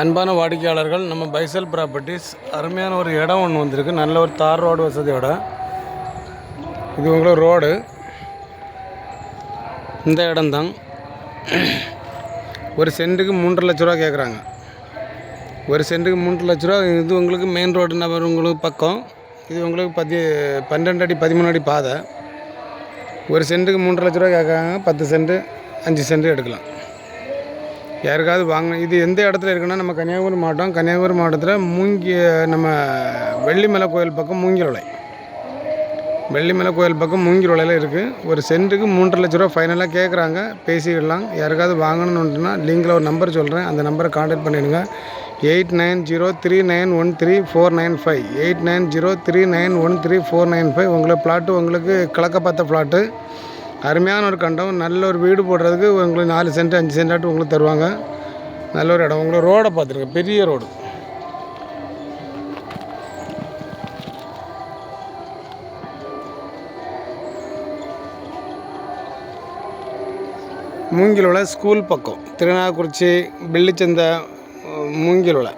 அன்பான வாடிக்கையாளர்கள் நம்ம பைசல் ப்ராப்பர்ட்டிஸ் அருமையான ஒரு இடம் ஒன்று வந்திருக்கு. நல்ல ஒரு தார் ரோடு வசதியோட இது உங்களோட ரோடு. இந்த இடம்தான். ஒரு சென்ட்டுக்கு மூன்றரை லட்ச ரூபா கேட்குறாங்க ஒரு சென்ட்டுக்கு மூன்று லட்ச ரூபா இது உங்களுக்கு மெயின் ரோடு நபர் உங்களுக்கு பக்கம். இது உங்களுக்கு பதி பன்னெண்டு அடி பதிமூணு அடி பாதை. ஒரு சென்ட்டுக்கு மூன்று லட்ச ரூபா கேட்குறாங்க பத்து சென்ட்டு அஞ்சு சென்ட்டு எடுக்கலாம். யாருக்காவது வாங்க இது எந்த இடத்துல இருக்குன்னா நம்ம கன்னியாகுமரி மாவட்டம் கன்னியாகுமரி மாவட்டத்தில் மூங்கி நம்ம வெள்ளிமலை கோயில் பக்கம் மூங்கிலொலை வெள்ளிமலை கோயில் பக்கம் மூங்கிலொலையில் இருக்குது ஒரு சென்ட்டுக்கு மூன்றரை லட்ச ரூபா ஃபைனலாக கேட்குறாங்க பேசிக்கிடலாம் யாருக்காவது வாங்கணுன்னுனா லிங்கில் ஒரு நம்பர் சொல்கிறேன் அந்த நம்பரை காண்டாக்ட் பண்ணிடுங்க. Eight nine zero three nine one three four nine five eight nine zero three nine one three four nine five உங்களுக்கு பிளாட்டு உங்களுக்கு கிழக்க பார்த்த பிளாட்டு அருமையான ஒரு கண்டம். நல்ல ஒரு வீடு போடுறதுக்கு உங்களுக்கு நாலு சென்ட் அஞ்சு சென்டாட்டு உங்களுக்கு தருவாங்க. நல்ல ஒரு இடம். உங்களுக்கு ரோடை பார்த்துருக்கேன். பெரிய ரோடு. மூங்கில் உள்ள ஸ்கூல் பக்கம். திருநாக்குறிச்சி வெள்ளிச்சந்தை உள்ள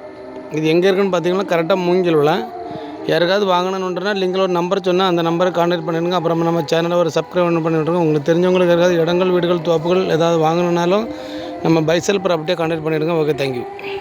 இது எங்கே இருக்குன்னு பார்த்தீங்கன்னா கரெக்டாக மூங்கில் உள்ள யாருக்காவது வாங்கணுன்றனா லிங்கில் ஒரு நம்பர் சொன்னால் அந்த நம்பரை கான்டாக்ட் பண்ணிடுங்க. அப்புறம் நம்ம சேனலை ஒரு சப்ஸ்கிரைப் பண்ணிவிட்ருங்க உங்களுக்கு தெரிஞ்சவங்களுக்கு யாராவது இடங்கள் வீடுகள் தோப்புகள் ஏதாவது வாங்கணுன்னாலும் நம்ம பைசல் ப்ராப்பர்ட்டியை கான்டாக்ட் பண்ணிவிடுங்க ஓகே தேங்க்யூ